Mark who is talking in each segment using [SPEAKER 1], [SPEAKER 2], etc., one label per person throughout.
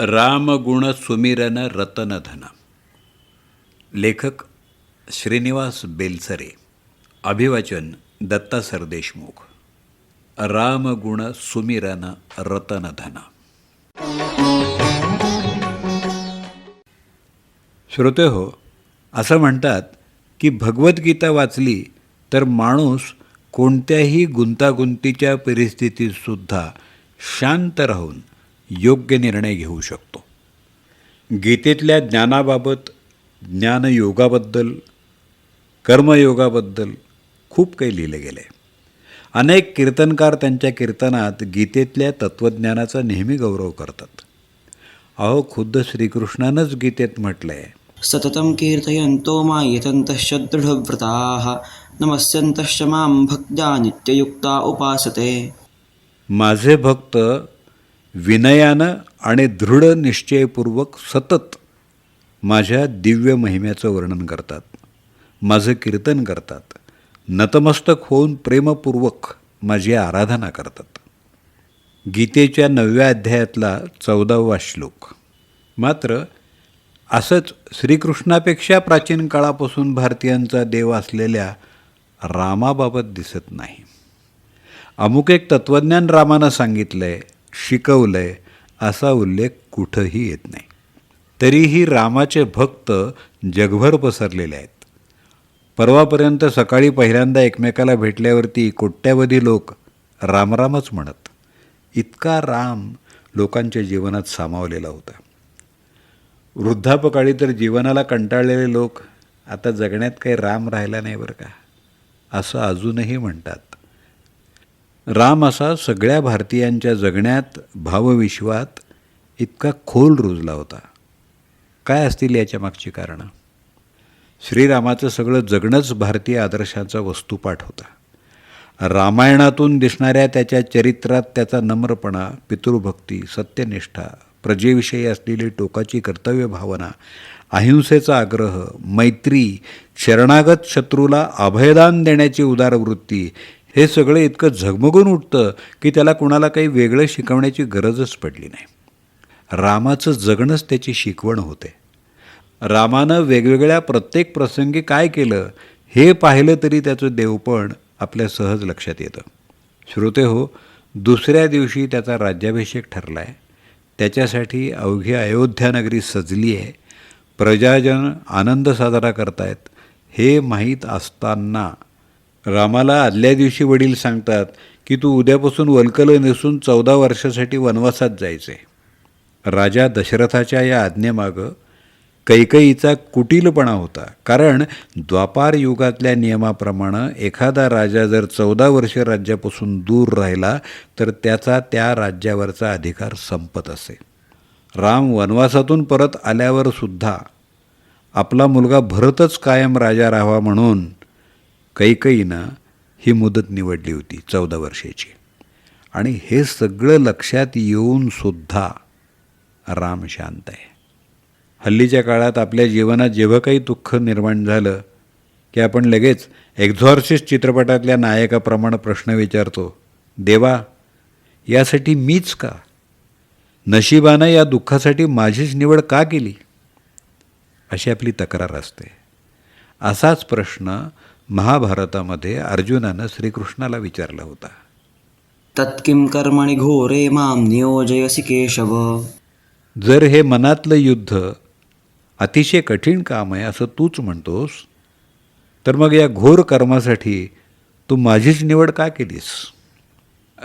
[SPEAKER 1] रामगुण सुमिरन रतनधन. लेखक श्रीनिवास बेलसरे. अभिवाचन दत्ता सरदेशमुख. रामगुण सुमिरन रतनधन. श्रोते हो असं म्हणतात की भगवद्गीता वाचली तर माणूस कोणत्याही गुंतागुंतीच्या परिस्थितीतसुद्धा शांत राहून योग्य निर्णय घेऊ शकतो. गीतेतल्या ज्ञानाबाबत ज्ञानयोगाबद्दल कर्मयोगाबद्दल खूप काही लिहिलं गेलं. आहे अनेक कीर्तनकार त्यांच्या कीर्तनात गीतेतल्या तत्त्वज्ञानाचा नेहमी गौरव करतात. अहो खुद्द श्रीकृष्णानंच गीतेत म्हटलं आहे
[SPEAKER 2] सततं कीर्तयन्तो मा यतन्तश्च दृढव्रताः नमस्यन्तश्च मां भक्त्या नित्ययुक्ता उपासते.
[SPEAKER 1] माझे भक्त विनयानं आणि दृढ निश्चयपूर्वक सतत माझ्या दिव्य महिम्याचं वर्णन करतात. माझं कीर्तन करतात. नतमस्तक होऊन प्रेमपूर्वक माझी आराधना करतात. गीतेच्या नवव्या अध्यायातला चौदावा श्लोक. मात्र असंच श्रीकृष्णापेक्षा प्राचीन काळापासून भारतीयांचा देव असलेल्या रामाबाबत दिसत नाही. अमुक एक तत्त्वज्ञान रामानं सांगितलं आहे शिकवलं आहे असा उल्लेख कुठंही येत नाही. तरीही रामाचे भक्त जगभर पसरलेले आहेत. परवापर्यंत सकाळी पहिल्यांदा एकमेकाला भेटल्यावरती कोट्यावधी लोक रामरामच म्हणत. इतका राम लोकांच्या जीवनात सामावलेला होता. वृद्धापकाळी तर जीवनाला कंटाळलेले लोक आता जगण्यात काही राम राहिला नाही बरं का? असं अजूनही म्हणतात. राम असा सगळ्या भारतीयांच्या जगण्यात भावविश्वात इतका खोल रुजला होता. काय असतील याच्या मागची कारणं? श्रीरामाचं सगळं जगणंच भारतीय आदर्शाचा वस्तुपाठ होता. रामायणातून दिसणाऱ्या त्याच्या चरित्रात त्याचा नम्रपणा पितृभक्ती सत्यनिष्ठा प्रजेविषयी असलेली टोकाची कर्तव्य भावना अहिंसेचा आग्रह मैत्री शरणागत शत्रूला अभयदान देण्याची उदारवृत्ती हे सगळं इतकं झगमगून उठतं की त्याला कुणाला काही वेगळं शिकवण्याची गरजच पडली नाही. रामाचं जगणंच त्याची शिकवण होते. रामानं वेगवेगळ्या प्रत्येक प्रसंगी काय केलं हे पाहिलं तरी त्याचं देवपण आपल्या सहज लक्षात येतं. श्रोते हो दुसऱ्या दिवशी त्याचा राज्याभिषेक ठरला आहे त्याच्यासाठी अवघी अयोध्यानगरी सजली आहे. प्रजाजन आनंद साजरा करतायत. हे माहीत असताना रामाला आदल्या दिवशी वडील सांगतात की तू उद्यापासून वल्कलं नेसून चौदा वर्षासाठी वनवासात जायचे राजा दशरथाच्या या आज्ञेमागं कैकईचा कुटीलपणा होता. कारण द्वापार युगातल्या नियमाप्रमाणे एखादा राजा जर चौदा वर्ष राज्यापासून दूर राहिला तर त्याचा त्या राज्यावरचा अधिकार संपत असे. राम वनवासातून परत आल्यावर सुद्धा आपला मुलगा भरतच कायम राजा राहावा म्हणून कैकईनं ही मुदत निवडली होती चौदा वर्षाची. आणि हे सगळं लक्षात येऊन सुद्धा राम शांत आहे. हल्लीच्या काळात आपल्या जीवनात जेव्हा काही दुःख निर्माण झालं की आपण लगेच एक्झॉर्सिस्ट चित्रपटातल्या नायकाप्रमाणे प्रश्न विचारतो देवा यासाठी मीच का? नशिबानं या दुःखासाठी माझीच निवड का केली? अशी आपली तक्रार असते. असाच प्रश्न महाभारतामध्ये अर्जुनानं श्रीकृष्णाला विचारला होता.
[SPEAKER 2] तत्किं कर्मणि घोरे मां नियोजयसि केशव?
[SPEAKER 1] जर हे मनातलं युद्ध अतिशय कठीण काम आहे असं तूच म्हणतोस तर मग या घोर कर्मासाठी तू माझीच निवड का केलीस?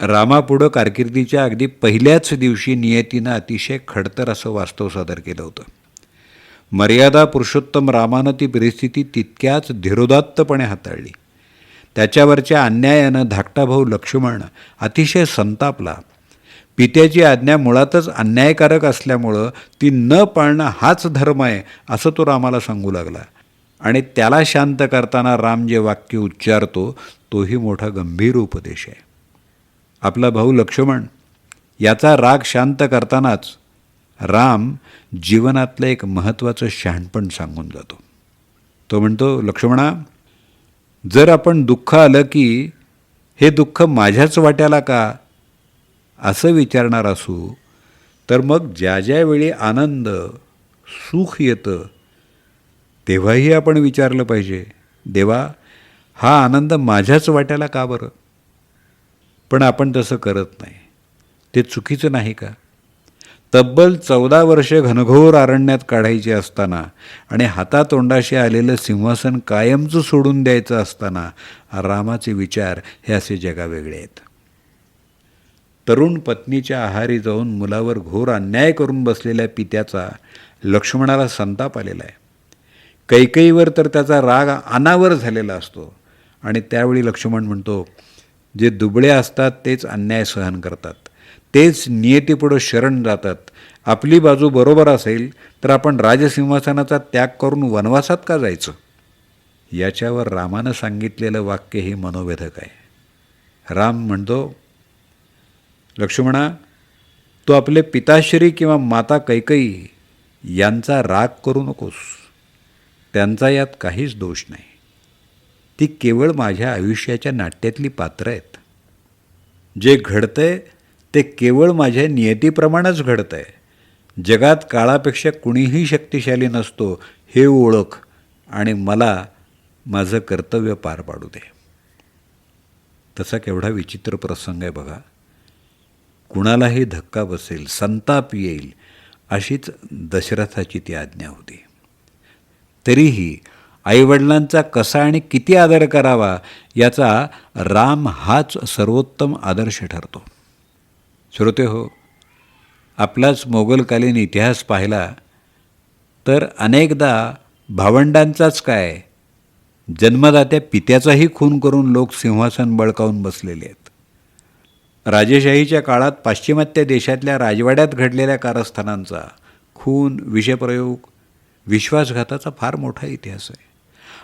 [SPEAKER 1] रामापुढं कारकिर्दीच्या अगदी पहिल्याच दिवशी नियतीनं अतिशय खडतर असं वास्तव सादर केलं होतं. मर्यादा पुरुषोत्तम रामानं ती परिस्थिती तितक्याच धीरोदात्तपणे हाताळली. त्याच्यावरच्या अन्यायानं धाकटा भाऊ लक्ष्मण अतिशय संतापला. पित्याची आज्ञा मुळातच अन्यायकारक असल्यामुळं ती न पाळणं हाच धर्म आहे असं तो रामाला सांगू लागला. आणि त्याला शांत करताना राम जे वाक्य उच्चारतो तोही मोठा गंभीर उपदेश आहे. आपला भाऊ लक्ष्मण याचा राग शांत करतानाच राम जीवनातलं एक महत्त्वाचं शहाणपण सांगून जातो. तो म्हणतो लक्ष्मणा जर आपण दुःख आलं की हे दुःख माझ्याच वाट्याला का? असं विचारणार असू तर मग ज्या ज्या वेळी आनंद सुख येतं तेव्हाही आपण विचारलं पाहिजे देवा हा आनंद माझ्याच वाट्याला का बरं? पण आपण तसं करत नाही. ते चुकीचं नाही का? तब्बल चौदा वर्ष घनघोर अरण्यात काढायची असताना आणि हातातोंडाशी आलेलं सिंहासन कायमचं सोडून द्यायचं असताना रामाचे विचार हे असे जगावेगळे आहेत. तरुण पत्नीच्या आहारी जाऊन मुलावर घोर अन्याय करून बसलेल्या पित्याचा लक्ष्मणाला संताप आलेला आहे. कैकईवर तर त्याचा राग अनावर झालेला असतो आणि त्यावेळी लक्ष्मण म्हणतो जे दुबळे असतात तेच अन्याय सहन करतात. तेच नियतीपुढं शरण जातात. आपली बाजू बरोबर असेल तर आपण राजसिंहासनाचा त्याग करून वनवासात का जायचं? याच्यावर रामानं सांगितलेलं वाक्य हे मनोवेधक आहे. राम म्हणतो लक्ष्मणा तू आपले पिताश्री किंवा माता कैकई यांचा राग करू नकोस. त्यांचा यात काहीच दोष नाही. ती केवळ माझ्या आयुष्याच्या नाट्यातली पात्रं आहेत. जे घडतंय ते केवळ माझ्या नियतीप्रमाणेच आहे जगात काळापेक्षा कुणीही शक्तिशाली नसतो हे ओळख आणि मला माझं कर्तव्य पार पाडू दे. तसा केवढा विचित्र प्रसंग आहे बघा. कुणालाही धक्का बसेल संताप येईल अशीच दशरथाची ती आज्ञा होती. तरीही आईवडिलांचा कसा आणि किती आदर करावा याचा राम हाच सर्वोत्तम आदर्श ठरतो. श्रोते हो आपलाच मोगलकालीन इतिहास पाहिला तर अनेकदा भावंडांचाच काय? जन्मदात्या पित्याचाही खून करून लोक सिंहासन बळकावून बसलेले आहेत. राजेशाहीच्या काळात पाश्चिमात्य देशातल्या राजवाड्यात घडलेल्या कारस्थानांचा खून विषप्रयोग विश्वासघाताचा फार मोठा इतिहास आहे.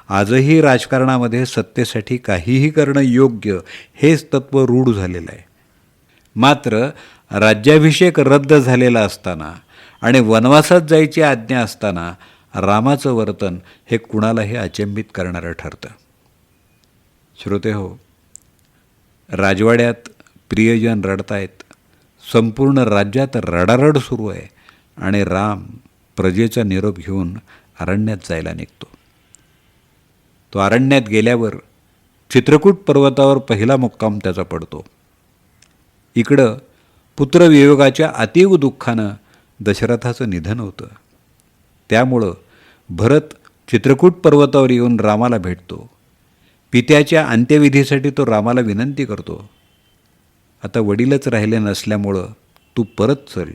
[SPEAKER 1] आजही राजकारणामध्ये सत्तेसाठी काहीही करणं योग्य हेच तत्त्व रूढ झालेलं आहे. मात्र राज्याभिषेक रद्द झालेला असताना आणि वनवासात जायची आज्ञा असताना रामाचं वर्तन हे कुणालाही अचंबित करणारं ठरतं. श्रोते हो राजवाड्यात प्रियजन रडतायत. संपूर्ण राज्यात रडारड सुरू आहे आणि राम प्रजेचा निरोप घेऊन अरण्यात जायला निघतो. तो अरण्यात गेल्यावर चित्रकूट पर्वतावर पहिला मुक्काम त्याचा पडतो. इकडं पुत्रवियोगाच्या अतीव दुःखानं दशरथाचं निधन होतं. त्यामुळं भरत चित्रकूट पर्वतावर येऊन रामाला भेटतो. पित्याच्या अंत्यविधीसाठी तो रामाला विनंती करतो. आता वडीलच राहिले नसल्यामुळं तू परत चल.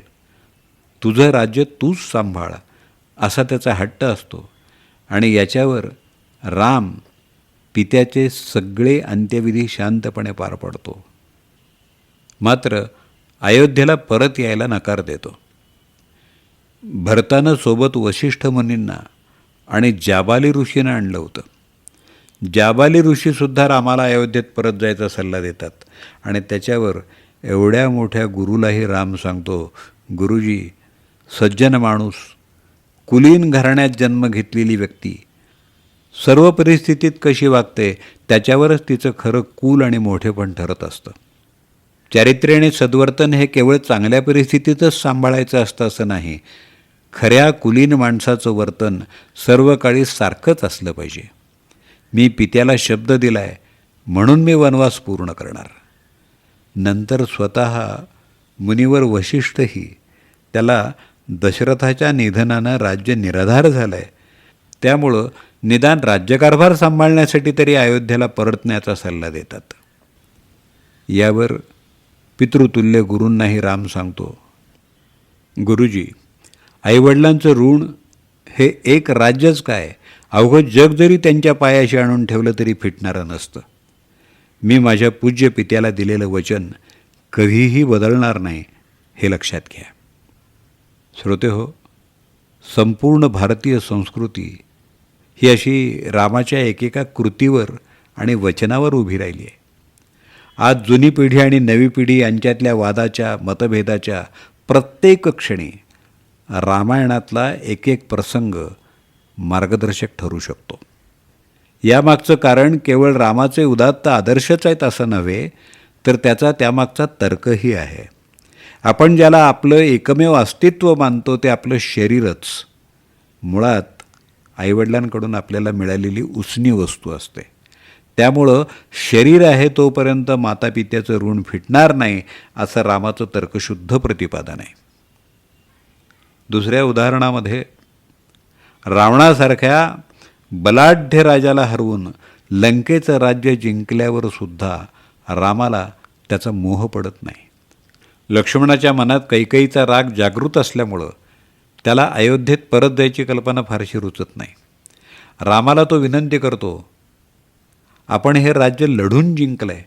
[SPEAKER 1] तुझं राज्य तूच सांभाळ असा त्याचा हट्ट असतो. आणि याच्यावर राम पित्याचे सगळे अंत्यविधी शांतपणे पार पडतो. मात्र अयोध्येला परत यायला नकार देतो. भरतानं सोबत वशिष्ठ मुनींना आणि जाबाली ऋषीनं आणलं होतं. जाबाली ऋषीसुद्धा रामाला अयोध्येत परत जायचा सल्ला देतात आणि त्याच्यावर एवढ्या मोठ्या गुरुलाही राम सांगतो गुरुजी सज्जन माणूस कुलीन घराण्यात जन्म घेतलेली व्यक्ती सर्व परिस्थितीत कशी वागते त्याच्यावरच तिचं खरं कुल आणि मोठेपण ठरत असतं. चारित्र्य आणि सद्वर्तन हे केवळ चांगल्या परिस्थितीतच सांभाळायचं असतं असं नाही. खऱ्या कुलीन माणसाचं वर्तन सर्व काळी सारखंच असलं पाहिजे. मी पित्याला शब्द दिलाय म्हणून मी वनवास पूर्ण करणार. नंतर स्वतः मुनीवर वशिष्ठही त्याला दशरथाच्या निधनानं राज्य निराधार झालं आहे त्यामुळं निदान राज्यकारभार सांभाळण्यासाठी तरी अयोध्येला परतण्याचा सल्ला देतात. यावर पितृतुल्य गुरूंनाही राम सांगतो. गुरुजी आईवडिलांचं ऋण हे एक राज्यच काय? अवघं जग जरी त्यांच्या पायाशी आणून ठेवलं तरी फिटणारं नसतं. मी माझ्या पूज्य पित्याला दिलेलं वचन कधीही बदलणार नाही हे लक्षात घ्या. श्रोते हो संपूर्ण भारतीय संस्कृती ही अशी रामाच्या एकेका कृतीवर आणि वचनावर उभी राहिली आहे. आज जुनी पिढी आणि नवी पिढी यांच्यातल्या वादाच्या मतभेदाच्या प्रत्येक क्षणी रामायणातला एक एक प्रसंग मार्गदर्शक ठरू शकतो. यामागचं कारण केवळ रामाचे उदात्त आदर्शच आहेत असं नव्हे तर त्याचा त्यामागचा तर्कही आहे. आपण ज्याला आपलं एकमेव अस्तित्व मानतो ते आपलं शरीरच. मुळात आईवडिलांकडून आपल्याला मिळालेली उसनी वस्तू असते. त्यामुळं शरीर आहे तोपर्यंत मातापित्याचं ऋण फिटणार नाही असं रामाचं तर्कशुद्ध प्रतिपादन आहे. दुसऱ्या उदाहरणामध्ये रावणासारख्या बलाढ्य राजाला हरवून लंकेचं राज्य जिंकल्यावर सुद्धा रामाला त्याचा मोह पडत नाही. लक्ष्मणाच्या मनात कैकईचा राग जागृत असल्यामुळं त्याला अयोध्येत परत जायची कल्पना फारशी रुचत नाही. रामाला तो विनंती करतो आपण हे राज्य लढून जिंकलं आहे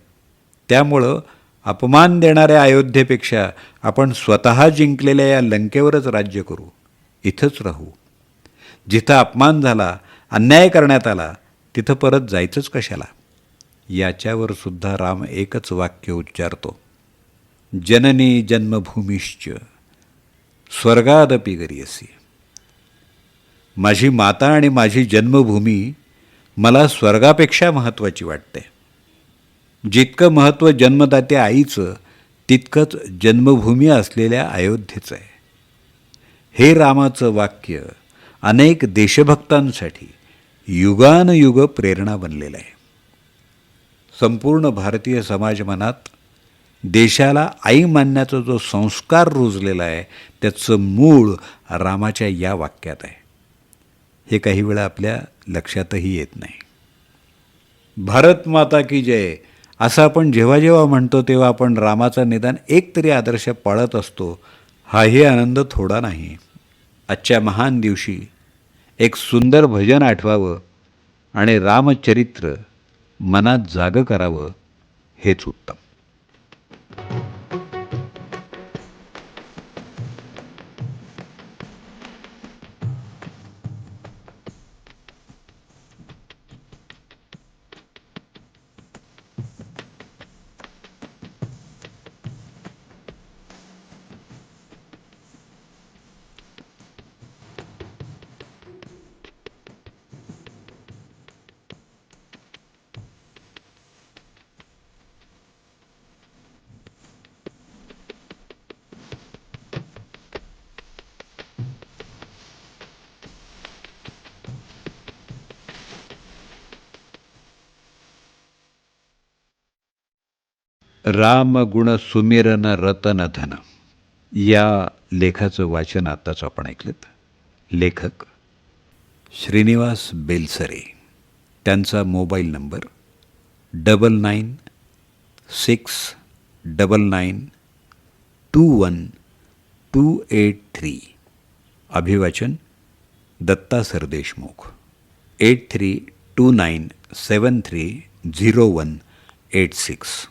[SPEAKER 1] त्यामुळं अपमान देणाऱ्या अयोध्येपेक्षा आपण स्वतः जिंकलेल्या या लंकेवरच राज्य करू. इथंच राहू. जिथं अपमान झाला अन्याय करण्यात आला तिथं परत जायचंच कशाला? याच्यावर सुद्धा राम एकच वाक्य उच्चारतो. जननी जन्मभूमीश्च स्वर्गादपी गरीयसी. माझी माता आणि माझी जन्मभूमी मला स्वर्गापेक्षा महत्त्वाची वाटते. जितकं महत्त्व जन्मदात्या आईचं तितकंच जन्मभूमी असलेल्या अयोध्येचं आहे. हे रामाचं वाक्य अनेक देशभक्तांसाठी युगानयुग प्रेरणा बनलेलं आहे. संपूर्ण भारतीय समाज मनात देशाला आई मानण्याचा जो संस्कार रुजलेला आहे त्याचं मूळ रामाच्या या वाक्यात आहे. हे काही वेळा आपल्या लक्षातही येत नाही. भारत माता की जय असं आपण जेव्हा जेव्हा म्हणतो तेव्हा आपण रामाचा निदान एक तरी आदर्श पाळत असतो हाही आनंद थोडा नाही. आजच्या महान दिवशी एक सुंदर भजन आठवावं आणि रामचरित्र मनात जागं करावं हेच उत्तम. राम गुण सुमिरन रतन धन या लेखाचं वाचन आत्ताच आपण ऐकलं लेखक श्रीनिवास बेलसरे. त्यांचा mobile number double nine six double nine two one two eight three अभिवाचन Datta Sardeshmukh. Eight three two nine seven three zero one eight six